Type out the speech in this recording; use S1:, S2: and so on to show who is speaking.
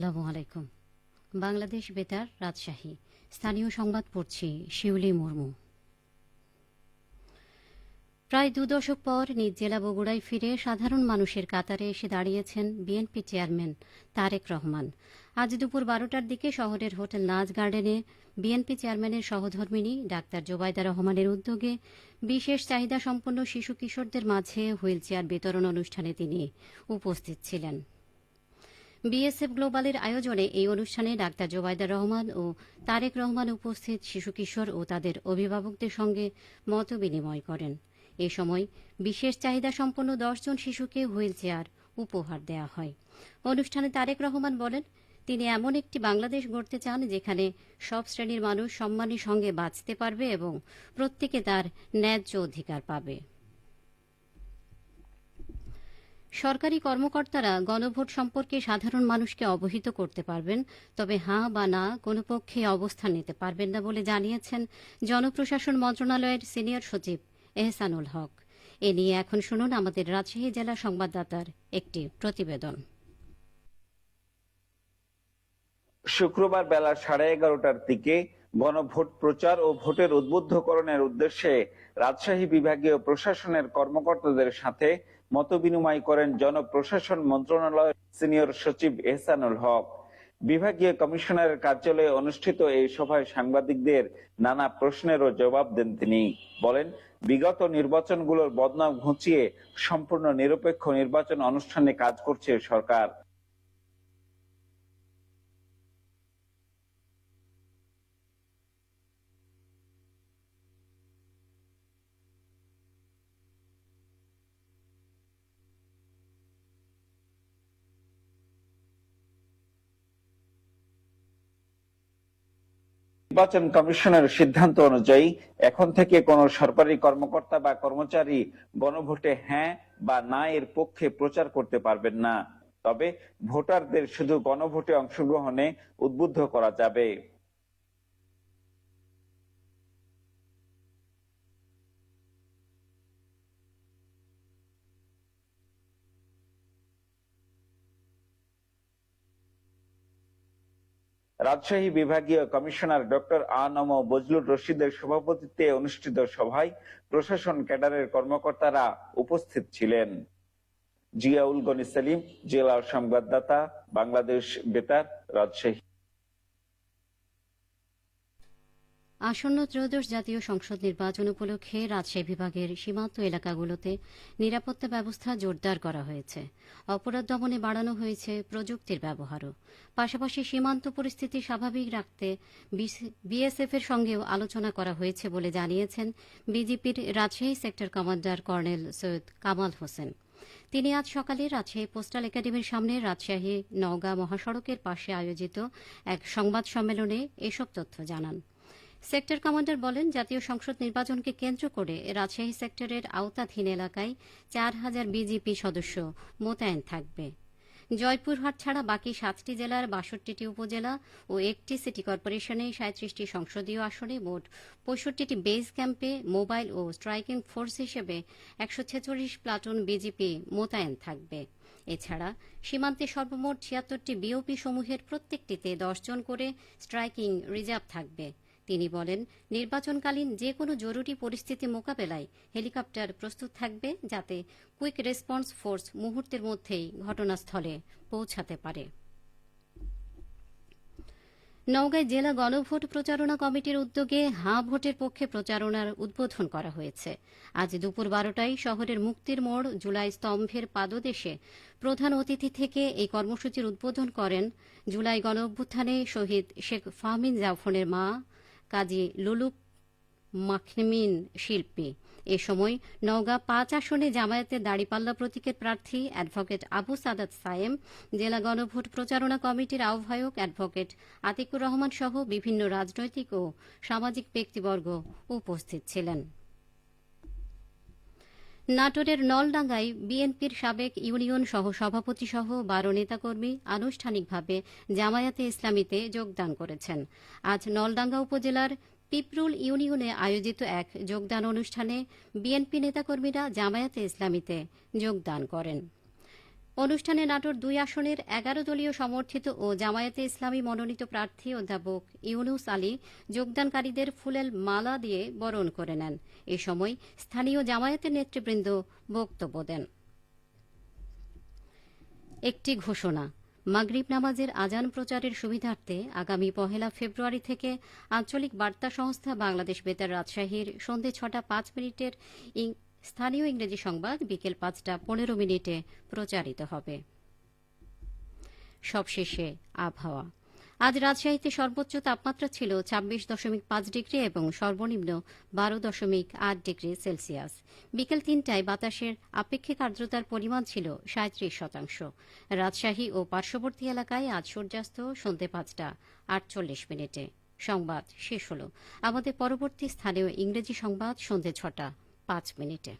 S1: আলাইকুম। বাংলাদেশ বেতার রাজশাহী। স্থানীয় সংবাদ পড়ছি শিউলি মুর্মু। প্রায় দু দশক পর নিজ জেলা বগুড়ায় ফিরে সাধারণ মানুষের কাতারে এসে দাঁড়িয়েছেন বিএনপি চেয়ারম্যান তারেক রহমান। আজ দুপুর বারোটার দিকে শহরের হোটেল নাচ গার্ডেনে বিএনপি চেয়ারম্যানের সহধর্মিণী ডাক্তার জোবায়দা রহমানের উদ্যোগে বিশেষ চাহিদা সম্পন্ন শিশু কিশোরদের মাঝে হুইল চেয়ার বিতরণ অনুষ্ঠানে তিনি উপস্থিত ছিলেন। বিএসএফ গ্লোবালের আয়োজনে এই অনুষ্ঠানে ডাক্তার জোবায়দা রহমান ও তারেক রহমান উপস্থিত শিশু কিশোর ও তাদের অভিভাবকদের সঙ্গে মত বিনিময় করেন। এ সময় বিশেষ চাহিদা সম্পন্ন দশজন শিশুকে হুইল চেয়ার উপহার দেওয়া হয়। অনুষ্ঠানে তারেক রহমান বলেন, তিনি এমন একটি বাংলাদেশ গড়তে চান যেখানে সব শ্রেণির মানুষ সম্মানের সঙ্গে বাঁচতে পারবে এবং প্রত্যেকে তার ন্যায্য অধিকার পাবে। সরকারি কর্মকর্তারা গণভোট সম্পর্কে সাধারণ মানুষকে অবহিত করতে পারবেন, তবে হাঁ বা না কোনো পক্ষে অবস্থান নিতে পারবেন না বলে জানিয়েছেন জনপ্রশাসন মন্ত্রণালয়ের সিনিয়র সচিব এহসানুল হক। এ নিয়ে এখন শুনুন আমাদের রাজশাহী জেলা সংবাদদাতার একটি প্রতিবেদন।
S2: শুক্রবার বেলা সাড়ে এগারোটার দিকে গণভোট প্রচার ও ভোটের উদ্বুদ্ধকরণের উদ্দেশ্যে রাজশাহী বিভাগীয় প্রশাসনের কর্মকর্তাদের সাথে মতবিনিময় করেন জনপ্রশাসন মন্ত্রণালয়ের সিনিয়র সচিব এহসানুল হক। বিভাগীয় কমিশনারের কার্যালয়ে অনুষ্ঠিত এই সভায় সাংবাদিকদের নানা প্রশ্নেরও জবাব দেন তিনি। বলেন, বিগত নির্বাচনগুলোর বদনাম ঘুঁচিয়ে সম্পূর্ণ নিরপেক্ষ নির্বাচন অনুষ্ঠানে কাজ করছে সরকার। নির্বাচন কমিশনের সিদ্ধান্ত অনুযায়ী এখন থেকে কোন সরকারি কর্মকর্তা বা কর্মচারী গণভোটে হ্যাঁ বা না এর পক্ষে প্রচার করতে পারবেন না। তবে ভোটারদের শুধু গণভোটে অংশগ্রহণে উদ্বুদ্ধ করা যাবে। রাজশাহী বিভাগীয় কমিশনার ডক্টর আনম নম বজলুর রশিদের সভাপতিত্বে অনুষ্ঠিত সভায় প্রশাসন ক্যাডারের কর্মকর্তারা উপস্থিত ছিলেন। জিয়াউল গনি সেলিম, জেলা সংবাদদাতা, বাংলাদেশ বেতার, রাজশাহী।
S1: আসন্ন ত্রয়োদশ জাতীয় সংসদ নির্বাচন উপলক্ষে রাজশাহী বিভাগের সীমান্ত এলাকাগুলোতে নিরাপত্তা ব্যবস্থা জোরদার করা হয়েছে। অপরাধ দমনে বাড়ানো হয়েছে প্রযুক্তির ব্যবহারও। পাশাপাশি সীমান্ত পরিস্থিতি স্বাভাবিক রাখতে বিএসএফ এর সঙ্গেও আলোচনা করা হয়েছে বলে জানিয়েছেন বিজেপির Rajshahi sector commander colonel Syed Kamal Hossain. তিনি আজ সকালে রাজশাহী পোস্টাল একাডেমির সামনে রাজশাহী নওগাঁ মহাসড়কের পাশে আয়োজিত এক সংবাদ সম্মেলনে এসব তথ্য জানান। সেক্টর কমান্ডার বলেন, জাতীয় সংসদ নির্বাচনকে কেন্দ্র করে রাজশাহী সেক্টরের আওতাধীন এলাকায় চার হাজার বিজেপি সদস্য মোতায়েন থাকবে। জয়পুরহাট ছাড়া বাকি সাতটি জেলার বাষট্টিটি উপজেলা ও একটি সিটি কর্পোরেশনে সাঁত্রিশটি সংসদীয় আসনে মোট পঁয়ষট্টিটি বেস ক্যাম্পে মোবাইল ও স্ট্রাইকিং ফোর্স হিসেবে একশো ছেচল্লিশ প্লাটুন বিজেপি মোতায়েন থাকবে। এছাড়া সীমান্তে সর্বমোট ছিয়াত্তরটি বিওপি সমূহের প্রত্যেকটিতে দশজন করে স্ট্রাইকিং রিজার্ভ থাকবে। তিনি বলেন, নির্বাচনকালীন যে কোনো জরুরি পরিস্থিতি মোকাবেলায় হেলিকপ্টার প্রস্তুত থাকবে যাতে কুইক রেসপন্স ফোর্স মুহূর্তের মধ্যেই ঘটনাস্থলে পৌঁছাতে পারে। নওগাঁয় জেলা গণভোট প্রচারণা কমিটির উদ্যোগে হাঁ ভোটের পক্ষে প্রচারণার উদ্বোধন করা হয়েছে। আজ দুপুর বারোটায় শহরের মুক্তির মোড় জুলাই স্তম্ভের পাদদেশে প্রধান অতিথি থেকে এই কর্মসূচির উদ্বোধন করেন জুলাই গণ অভ্যুত্থানে শহীদ শেখ ফাহমিন জাফনের মা কাজী লুলুক মাখমিন শিল্পী। এ সময় নওগাঁ পাঁচ আসনে জামায়াতের দাড়িপাল্লা প্রতীকের প্রার্থী অ্যাডভোকেট আবু সাদাত সায়েম, জেলা গণভোট প্রচারণা কমিটির আহ্বায়ক অ্যাডভোকেট আতিকুর রহমান সহ বিভিন্ন রাজনৈতিক ও সামাজিক ব্যক্তিবর্গ উপস্থিত ছিলেন। নাটোরের নলডাঙ্গায় বিএনপির সাবেক ইউনিয়ন সহ সভাপতি সহ বারো নেতাকর্মী আনুষ্ঠানিকভাবে জামায়াতে ইসলামীতে যোগদান করেছেন। আজ নলডাঙ্গা উপজেলার পিপরুল ইউনিয়নে আয়োজিত এক যোগদান অনুষ্ঠানে বিএনপি নেতাকর্মীরা জামায়াতে ইসলামীতে যোগদান করেন। অনুষ্ঠানে নাটোর দুই আসনের এগারো দলীয় সমর্থিত ও জামায়াতে ইসলামী মনোনীত প্রার্থী অধ্যাপক ইউনুস আলী যোগদানকারীদের ফুলেল মালা দিয়ে বরণ করে নেন। এ সময় স্থানীয় জামায়াতের নেতৃবৃন্দ বক্তব্য দেন। একটি ঘোষণা, মাগরিব নামাজের আজান প্রচারের সুবিধার্থে আগামী পহেলা ফেব্রুয়ারি থেকে আঞ্চলিক বার্তা সংস্থা বাংলাদেশ বেতার রাজশাহীর সন্ধে ছটা পাঁচ মিনিটের স্থানীয় ইংরেজি সংবাদ বিকেল পাঁচটা পনেরো মিনিটে প্রচারিত হবে। সবশেষে আবহাওয়া। আজ রাজশাহীতে সর্বোচ্চ তাপমাত্রা ছিল ছাব্বিশ দশমিক পাঁচ ডিগ্রি এবং সর্বনিম্ন বারো দশমিক আট ডিগ্রি সেলসিয়াস। বিকেল তিনটায় বাতাসের আপেক্ষিক আর্দ্রতার পরিমাণ ছিল সাঁত্রিশ শতাংশ। রাজশাহী ও পার্শ্ববর্তী এলাকায় আজ সূর্যাস্ত সন্ধ্যে পাঁচটা আটচল্লিশ মিনিটে। সংবাদ শেষ হল। আমাদের পরবর্তী স্থানীয় ইংরেজি সংবাদ সন্ধ্যে ছটা। পাঁচ মিনিটে।